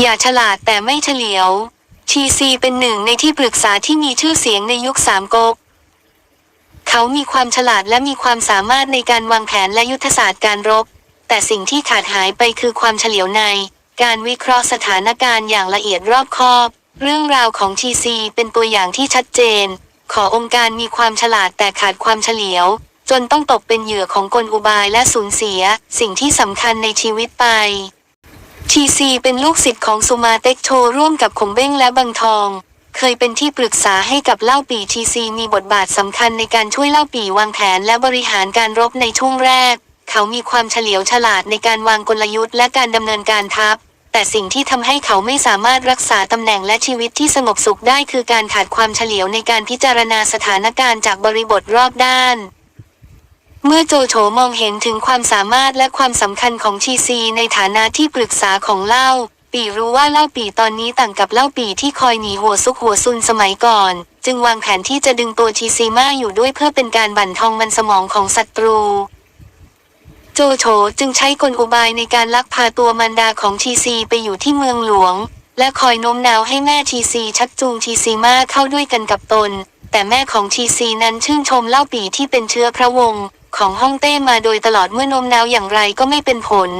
อย่าฉลาดแต่ไม่เฉลียว ทีซีเป็นหนึ่งในที่ปรึกษาที่มีชื่อเสียงในยุคสามก๊ก เขามีความฉลาดและมีความสามารถในการวางแผนและยุทธศาสตร์การรบ แต่สิ่งที่ขาดหายไปคือความเฉลียวใน การวิเคราะห์สถานการณ์อย่างละเอียดรอบคอบ เรื่องราวของทีซีเป็นตัวอย่างที่ชัดเจน ขอองค์การมีความฉลาดแต่ขาดความเฉลียว จนต้องตกเป็นเหยื่อของกลอุบายและสูญเสีย สิ่งที่สำคัญในชีวิตไป ทีซีเป็นลูกศิษย์ของสุมาเต็กโชร่วมกับขงเบ้งและบังทอง เคยเป็นที่ปรึกษาให้กับเล่าปีทีซีมีบทบาทสำคัญในการช่วยเล่าปีวางแผนและบริหารการรบในช่วงแรก เขามีความเฉลียวฉลาดในการวางกลยุทธ์และการดำเนินการทัพ แต่สิ่งที่ทำให้เขาไม่สามารถรักษาตำแหน่งและชีวิตที่สงบสุขได้คือการขาดความเฉลียวในการพิจารณาสถานการณ์จากบริบทรอบด้าน เมื่อโจโฉมองเห็นถึงความสามารถและความสำคัญของชีซีในฐานะที่ปรึกษาของเล่า ปีรู้ว่าเล่าปีตอนนี้ต่างกับเล่าปีที่คอยหนีหัวซุกหัวซุนสมัยก่อน จึงวางแผนที่จะดึงตัวชีซีมาอยู่ด้วยเพื่อเป็นการบั่นทองมันสมองของศัตรู โจโฉจึงใช้กลอุบายในการลักพาตัวมันดาของชีซีไปอยู่ที่เมืองหลวง และคอยโน้มน้าวให้แม่ชีซีชักจูงชีซีมาเข้าด้วยกันกับตน แต่แม่ของชีซีนั้นชื่นชมเล่าปีที่เป็นเชื้อพระวงศ์ ของฮ่องเต้มาโดยตลอดเมื่อโน้มน้าวอย่างไรก็ไม่เป็นผล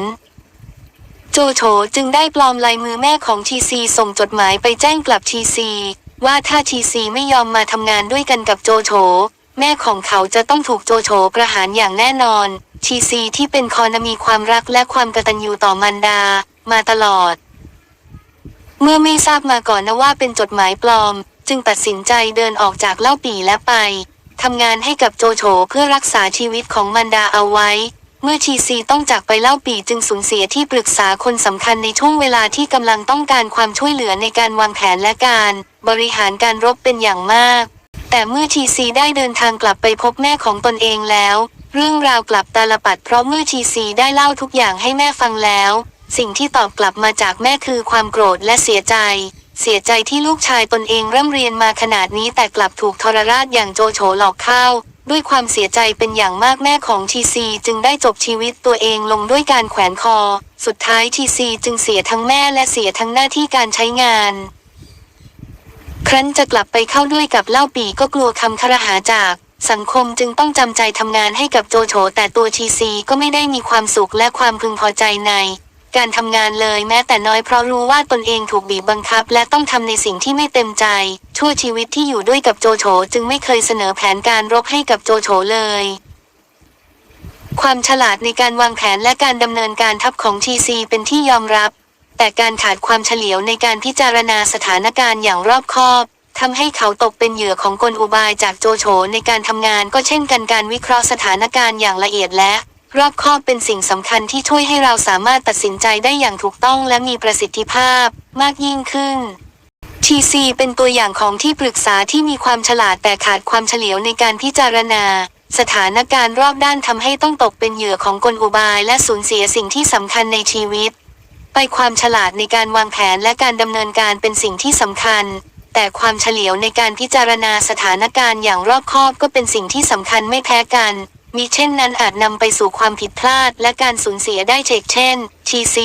โจโฉจึงได้ปลอมลายมือแม่ของชีซีส่งจดหมายไปแจ้งกลับชีซีว่าถ้าชีซีไม่ยอมมาทำงานด้วยกันกับโจโฉแม่ของเขาจะต้องถูกโจโฉประหารอย่างแน่นอนชีซีที่เป็นคอนมีความรักและความกตัญญูต่อมันดา มาตลอด เมื่อไม่ทราบมาก่อนนะว่าเป็นจดหมายปลอม จึงตัดสินใจเดินออกจากเล่าปีและไป ทำงานให้กับโจโฉเพื่อรักษาชีวิตของมันดาเอาไว้ เมื่อทีซีต้องจากไปเล่าปีจึงสูญเสียที่ปรึกษาคนสำคัญในช่วงเวลาที่กำลังต้องการความช่วยเหลือในการวางแผนและการ บริหารการรบเป็นอย่างมาก แต่เมื่อทีซีได้เดินทางกลับไปพบแม่ของตนเองแล้ว เรื่องราวกลับตาลปัดเพราะเมื่อทีซีได้เล่าทุกอย่างให้แม่ฟังแล้ว สิ่งที่ตอบกลับมาจากแม่คือความโกรธและเสียใจ เสียใจที่ลูกชายตนเองร่ำเรียนมาขนาดนี้แต่กลับถูกทรราชอย่างโจโฉหลอกข้าว ด้วยความเสียใจเป็นอย่างมากแม่ของทีซีจึงได้จบชีวิตตัวเองลงด้วยการแขวนคอ สุดท้ายทีซีจึงเสียทั้งแม่และเสียทั้งหน้าที่การใช้งาน ครั้นจะกลับไปเข้าด้วยกับเล่าปีก็กลัวคำคารหาจาก สังคมจึงต้องจำใจทำงานให้กับโจโฉแต่ตัวทีซีก็ไม่ได้มีความสุขและความพึงพอใจใน การทำงานเลยแม้แต่น้อยเพราะรู้ว่าตนเองถูกบีบบังคับ และต้องทำในสิ่งที่ไม่เต็มใจ ชั่วชีวิตที่อยู่ด้วยกับโจโฉจึงไม่เคยเสนอแผนการรบให้กับโจโฉเลย ความฉลาดในการวางแผนและการดำเนินการทัพของทีซีเป็นที่ยอมรับ แต่การขาดความเฉลียวในการพิจารณาสถานการณ์อย่างรอบคอบทำให้เขาตกเป็นเหยื่อของกลอุบายจากโจโฉในการทำงานก็เช่นกันการวิเคราะห์สถานการณ์อย่างละเอียดและ รอบคอบเป็นสิ่งสำคัญที่ช่วยให้เราสามารถตัดสินใจได้อย่างถูกต้องและมีประสิทธิภาพมากยิ่งขึ้น TC เป็นตัวอย่างของที่ปรึกษาที่มีความฉลาดแต่ขาดความเฉลียวในการพิจารณา สถานการณ์รอบด้านทำให้ต้องตกเป็นเหยื่อของกลอุบาย และสูญเสียสิ่งที่สำคัญในชีวิต ไปความฉลาดในการวางแผนและการดำเนินการเป็นสิ่งที่สำคัญ แต่ความเฉลียวในการพิจารณาสถานการณ์อย่างรอบคอบก็เป็นสิ่งที่สำคัญไม่แพ้กัน มิเช่นนั้นอาจนำไปสู่ความผิดพลาดและการสูญเสียได้เช่น TC